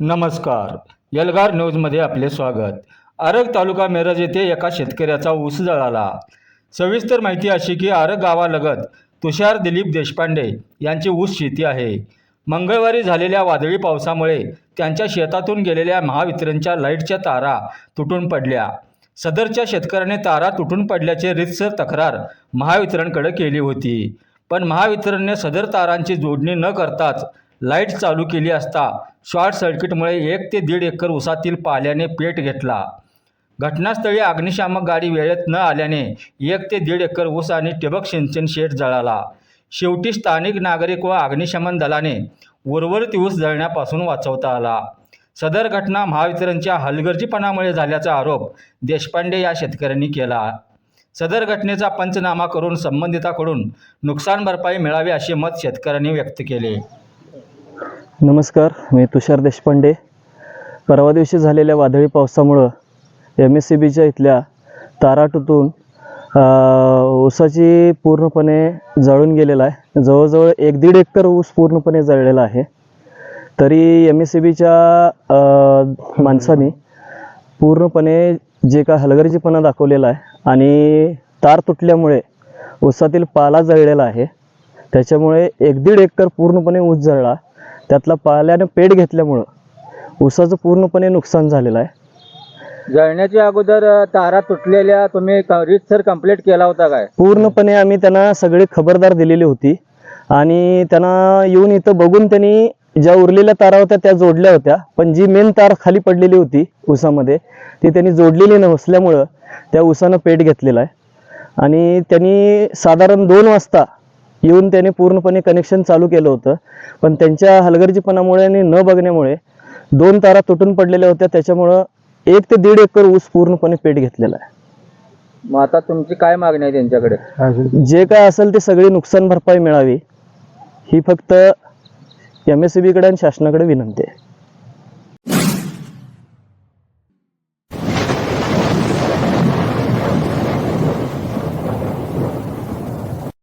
नमस्कार. यलगार न्यूजमध्ये आपले स्वागत. आरग तालुका मिरज येथे एका शेतकऱ्याचा ऊस जळाला. सविस्तर माहिती अशी की आरग गावालगत तुषार दिलीप देशपांडे यांची ऊस शेती आहे. मंगळवारी झालेल्या वादळी पावसामुळे त्यांच्या शेतातून गेलेल्या महावितरणच्या लाईटच्या तारा तुटून पडल्या. सदरच्या शेतकऱ्याने तारा तुटून पडल्याचे रितसर तक्रार महावितरणकडे केली होती. पण महावितरणने सदर तारांची जोडणी न करताच लाइट चालू केली असता शॉर्ट सर्किटमुळे एक ते दीड एकर उसातील पाल्याने पेट घेतला. घटनास्थळी अग्निशामक गाडी वेळेत न आल्याने एक ते दीड एकर ऊस आणि ठिबक सिंचन शेड जळाला. शेवटी स्थानिक नागरिक व अग्निशमन दलाने उर्वरित ऊस जळण्यापासून वाचवता आला. सदर घटना महावितरणच्या हलगर्जीपणामुळे झाल्याचा आरोप देशपांडे या शेतकऱ्यांनी केला. सदर घटनेचा पंचनामा करून संबंधिताकडून नुकसान भरपाई मिळावी असे मत शेतकऱ्यांनी व्यक्त केले. नमस्कार मी तुषार देशपांडे. परवा दिवशी झालेल्या वादळी पावसामुळं एम एस सी बीच्या इथल्या ताराटूतून ऊसाची पूर्णपणे जळून गेलेला आहे. जवळजवळ एक दीड एकर ऊस पूर्णपणे जळलेला आहे. तरी एम एस सी बीच्या माणसाने पूर्णपणे जे काय हलगर्जीपणा दाखवलेला आहे आणि तार तुटल्यामुळे ऊसातील पाला जळलेला आहे. त्याच्यामुळे एक दीड एकर पूर्णपणे ऊस जळला. त्यातला पाल्यानं पेट घेतल्यामुळं ऊसाचं पूर्णपणे नुकसान झालेलं आहे. जळण्याच्या अगोदर तारा तुटलेल्या तुम्ही सर कंप्लीट केला होता काय? पूर्णपणे आम्ही त्यांना सगळी खबरदार दिलेली होती. आणि त्यांना येऊन इथं बघून त्यांनी ज्या उरलेल्या तारा होत्या त्या जोडल्या होत्या. पण जी मेन तार खाली पडलेली होती ऊसामध्ये ती त्यांनी जोडलेली नसल्यामुळं त्या ऊसानं पेट घेतलेला आहे. आणि त्यांनी साधारण दोन वाजता येऊन त्याने पूर्णपणे कनेक्शन चालू केलं होतं. पण त्यांच्या हलगर्जीपणामुळे आणि न बघण्यामुळे दोन तारा तुटून पडलेल्या होत्या. त्याच्यामुळं एक ते दीड एकर ऊस पूर्णपणे पेट घेतलेला आहे. मग आता तुमची काय मागणी आहे त्यांच्याकडे? जे काय असेल ते सगळी नुकसान भरपाई मिळावी. ही फक्त एम एस सी बीकडे आणि शासनाकडे विनंती आहे.